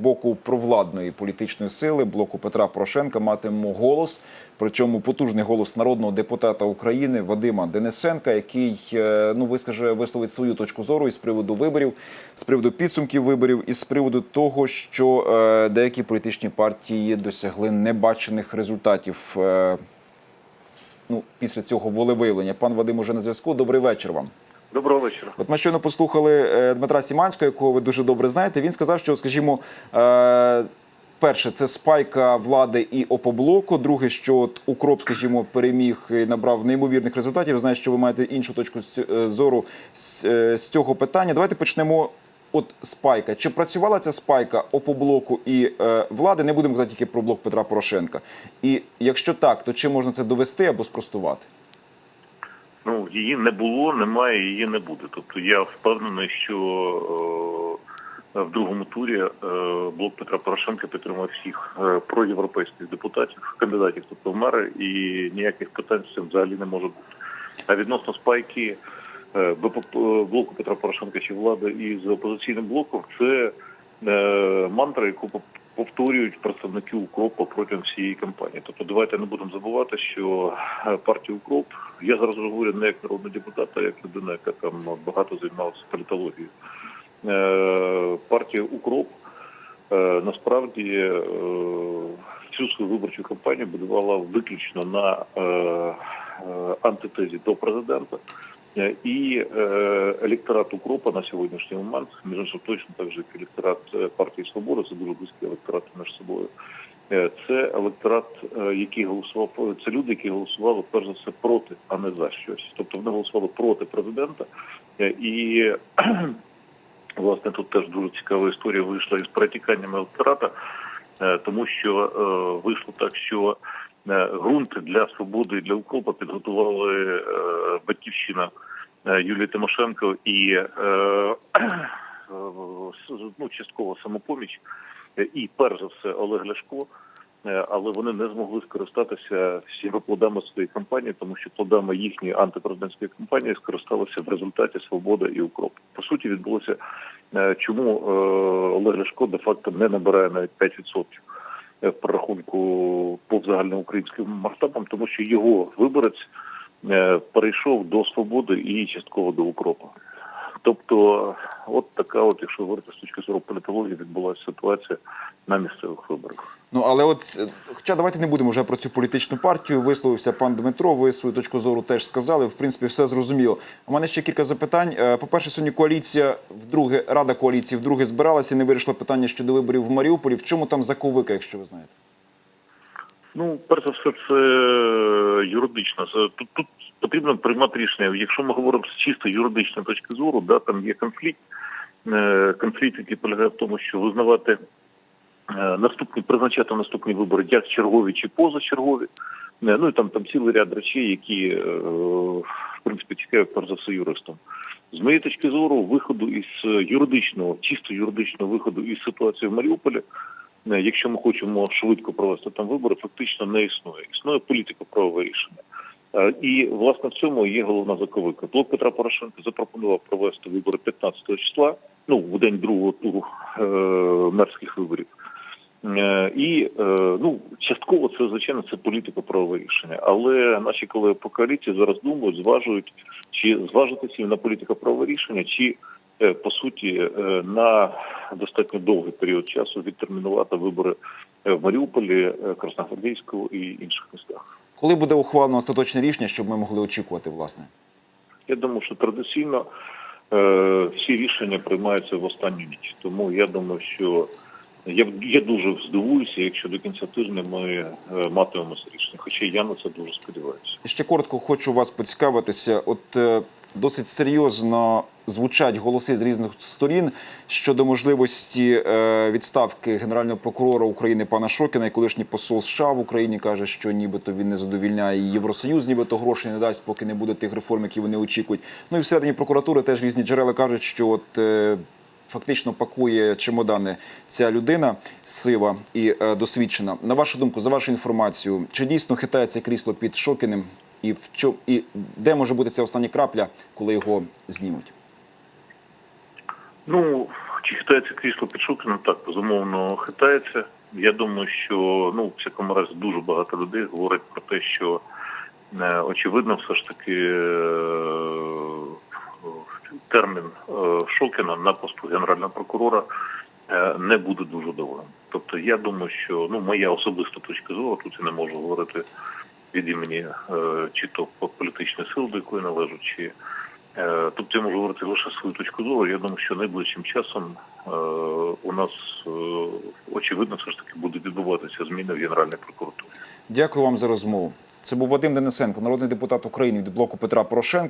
боку провладної політичної сили блоку Петра Порошенка матимемо голос. Причому потужний голос народного депутата України Вадима Денисенка, який е, ну вискаже висловить свою точку зору із приводу виборів, з приводу підсумків виборів, і з приводу того, що е, деякі політичні партії досягли небачених результатів. Е, ну, після цього волевиявлення. Пан Вадим уже на зв'язку. Добрий вечір вам. Доброго вечора. От ми щойно послухали е, Дмитра Сіманського, якого ви дуже добре знаєте. Він сказав, що, скажімо, е, перше, це спайка влади і опоблоку. Друге, що от укроп, скажімо, переміг і набрав неймовірних результатів. Знаю, що ви маєте іншу точку е, зору з цього питання. Давайте почнемо. От спайка. Чи працювала ця спайка опоблоку і е, влади? Не будемо казати тільки про блок Петра Порошенка. І якщо так, то чи можна це довести або спростувати? Її не було, немає, її не буде. Тобто я впевнений, що е, в другому турі е, блок Петра Порошенка підтримав всіх е, проєвропейських депутатів, кандидатів, тобто в мери, і ніяких питань з цим взагалі не може бути. А відносно спайки блоку Петра Порошенка чи влади із опозиційним блоком, це мантра, яку повторюють представники укропа протягом всієї кампанії. Тобто, давайте не будемо забувати, що е, партія укроп, я зараз говорю не як народний депутат, а як людина, яка там багато займалася політологією. Е, партія укроп е, насправді всю свою виборчу кампанію будувала виключно на антитезі до президента. Е, І е, електорат Укропа на сьогоднішній момент, між іншим точно так же, як електорат е, партії Свобода, це дуже близькі електорати між собою. Це електорат, який голосував, це люди, які голосували перш за все проти, а не за щось. Тобто вони голосували проти президента. Е, І власне тут теж дуже цікава історія вийшла із перетіканням електората, е, тому що е, вийшло так, що ґрунт для свободи і для укропа підготували е, батьківщина е, Юлії Тимошенко і е, ну, частково самопоміч, е, і перш за все Олег Ляшко. Е, Але вони не змогли скористатися всіма плодами своєї кампанії, тому що плодами їхньої антипрезидентської кампанії скористалися в результаті Свобода і Укроп. По суті, відбулося е, чому е, Олег Ляшко де-факто не набирає навіть 5% в прорахунку по загальноукраїнським масштабам, тому що його виборець е, перейшов до свободи і частково до укропа. Тобто, от така, от, якщо говорити з точки зору політології, відбулася ситуація на місцевих виборах. Ну але от е, хоча давайте не будемо вже про цю політичну партію. Висловився пан Дмитро. Ви свою точку зору теж сказали. В принципі, все зрозуміло. У мене ще кілька запитань. Е, По-перше, сьогодні коаліція вдруге рада коаліції вдруге збиралася і не вирішила питання щодо виборів в Маріуполі. В чому там заковика, якщо ви знаєте? Ну, перш за все, це юридично. Тут, тут потрібно приймати рішення. Якщо ми говоримо з чисто юридичної точки зору, да, там є конфлікт. Е, Конфлікт, який полягає в тому, що визнавати е, наступні, призначати наступні вибори як чергові чи позачергові. Е, Ну і там там цілий ряд речей, які в принципі цікаві перш за все юристам. З моєї точки зору, виходу із юридичного, чисто юридичного виходу із ситуації в Маріуполі, якщо ми хочемо швидко провести там вибори, фактично не існує. Існує політика правове рішення. Е, І власне в цьому є головна заковика. Блок Петра Порошенка запропонував провести вибори 15 числа, ну в день другого туру е, мерських виборів. Е, І е, ну частково це звичайно це політика правове рішення. Але наші колеги по коаліції зараз думають, зважують чи зважитися на політика правове рішення, чи е, по суті е, на достатньо довгий період часу відтермінувати вибори е, в Маріуполі, е, Красногвардійську і інших містах. Коли буде ухвалено остаточне рішення, щоб ми могли очікувати, власне? Я думаю, що традиційно е, всі рішення приймаються в останню ніч. Тому я думаю, що я, я дуже здивуюся, якщо до кінця тижня ми е, матимемо рішення. Хоча я на це дуже сподіваюся. Ще коротко хочу вас поцікавитися. От е, досить серйозно звучать голоси з різних сторін щодо можливості е, відставки генерального прокурора України пана Шокіна, і колишній посол США в Україні каже, що нібито він не задовільняє Євросоюз, нібито грошей не дасть, поки не буде тих реформ, які вони очікують. Ну і всередині прокуратури теж різні джерела кажуть, що от. е, Фактично пакує чемодани ця людина сива і е, досвідчена. На вашу думку, за вашу інформацію, чи дійсно хитається крісло під Шокіним, і в чо, і де може бути ця остання крапля, коли його знімуть? Ну, Чи хитається крісло під Шокіном? Так, безумовно, хитається. Я думаю, що ну, в всякому разі дуже багато людей говорить про те, що е, очевидно, все ж таки е, термін е, Шокіна на посту генерального прокурора е, не буде дуже довгим. Тобто я думаю, що ну моя особиста точка зору, тут я не можу говорити від імені е, чи то політичної сили, до якої належу, чи е, тобто я можу говорити лише свою точку зору. Я думаю, що найближчим часом е, у нас очевидно все ж таки буде відбуватися зміни в Генеральній прокуратурі. Дякую вам за розмову. Це був Вадим Денисенко, народний депутат України від блоку Петра Порошенка.